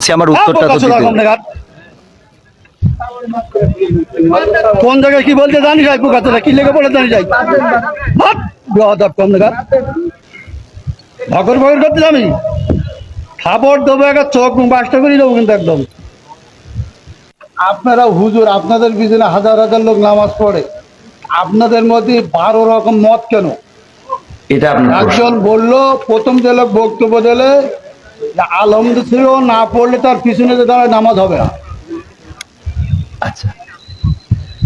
চাচ্ছি আমার উত্তরটা তো দিতে। কোন জায়গায় কি বলতে জানি যাই কি লেগে পড়ে জানি যাই বেয়াদব কম দেখা ভগর ভগর করতে আমি খাবার দেবো একটা চোখ বাসটা করে দেবো কিন্তু একদম। আপনারা হুজুর আপনাদের পিছনে হাজার হাজার লোক নামাজ পড়ে। আপনাদের মধ্যে বারো রকম মত কেন? এটা একজন বলল প্রথম যে লোক বক্তব্য দিলে আলমদ ছিল না পড়লে তার পিছনে যে দাঁড়ায় নামাজ হবে না। আচ্ছা।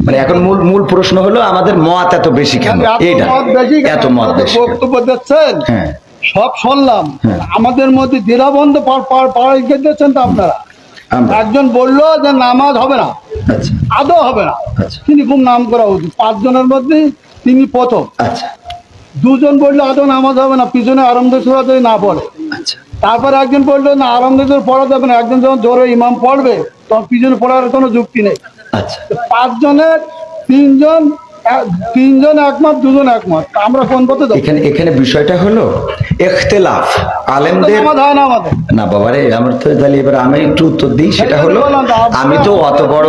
মানে এখন মূল মূল প্রশ্ন হলো আমাদের মত এত বেশি কেন? এত মত বেশি বক্তব্য দিচ্ছেন? হ্যাঁ। সব শুনলাম। হ্যাঁ। আমাদের মধ্যে দ্বিধাবন্ধ পাড়াই দিচ্ছেন তো আপনারা। একজন বলল যে নামাজ হবে না। আচ্ছা। আদৌ হবে না। আচ্ছা। তিনি খুব নাম করা উচিত। পাঁচজনের মধ্যে তিনি প্রথম। আচ্ছা। দুজন বলল আদৌ নামাজ হবে না। পিছনে আরম্ভ সুরা যদি না পড়ে তারপর একজন বলল না আরম্ভ পড়া যাবে না। একজন যখন জোরে ইমাম পড়বে তখন পিছনে পড়ার কোনো যুক্তি নেই। আচ্ছা। পাঁচজনের তিনজন তিনজন একমত দুজন একমত। আমরা কোন পথে এখানে এখানে বিষয়টা হলো এখতেলাফ। আলেমদের হয় না বাবারে আমার তো তাহলে এবার আমি একটু উত্তর দিই। সেটা হলো আমি তো অত বড়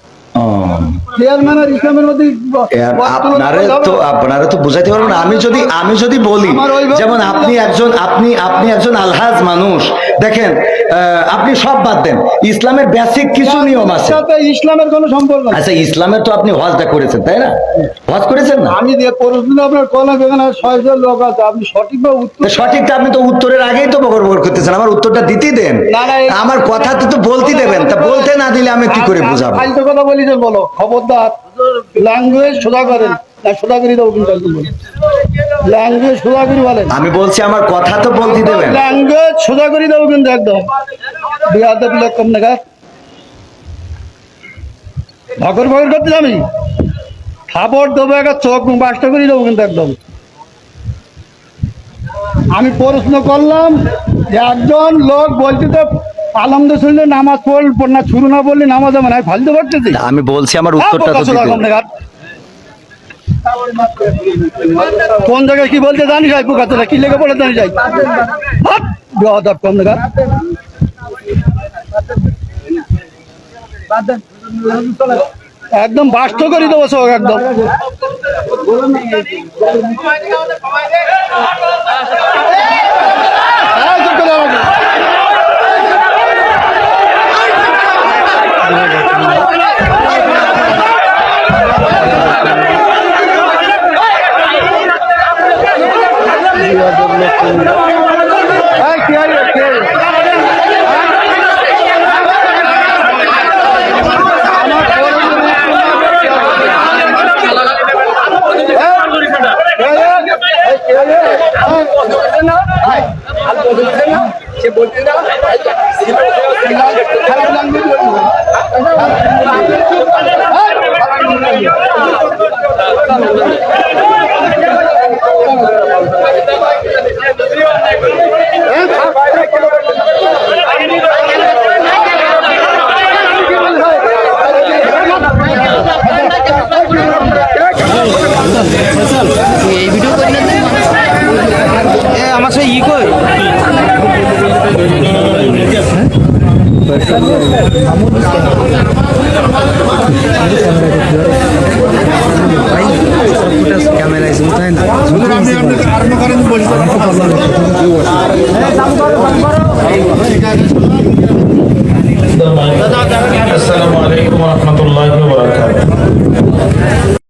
আপনারে তো আপনারে তো বুঝাইতে পারবেন আমি যদি আমি যদি বলি যেমন আপনি একজন আপনি আপনি একজন আলহাজ মানুষ দেখেন আপনি সব বাদ দেন ইসলামের বেসিক কিছু নিয়ম আছে ইসলামের কোনো সম্পর্ক আচ্ছা ইসলামের তো আপনি হজটা করেছেন তাই না হজ করেছেন না আমি যে প্রশ্ন আপনার কলম এখানে ছয়জন লোক আছে আপনি সঠিকভাবে উত্তর সঠিকটা আপনি তো উত্তরের আগেই তো বকর বকর করতেছেন আমার উত্তরটা দিতেই দেন না, না, আমার কথা তো তো বলতে দেবেন তা বলতে না দিলে আমি কি করে বুঝাবো কথা বলি যে বলো খবরদার ল্যাঙ্গুয়েজ সোজা করেন আমি বলছি আমার কথা তো বলতে দেবেন। ল্যাঙ্গুয়েজ সোজা করে দেবো কিন্তু একদম। বিহাতে কম নাগাদ ভগর ভগর করতে আমি খাবার দেবো একটা চোখ বাসটা করে দেবো কিন্তু একদম। আমি প্রশ্ন করলাম একজন লোক বলতে তো আলমদের শুনলে নামাজ পড়ল না শুরু না বললে নামাজ হবে ফালতে করতেছি আমি বলছি আমার উত্তরটা দিতে দেন। কোন জায়গায় কি বলতে জানি যাই পোকাতলা কি লেগে পড়ে জানি যাই হাত বেয়াদব কম দেখা একদম বাস্ত করে দেবো সব একদম। আমার আসসালামু আলাইকুম।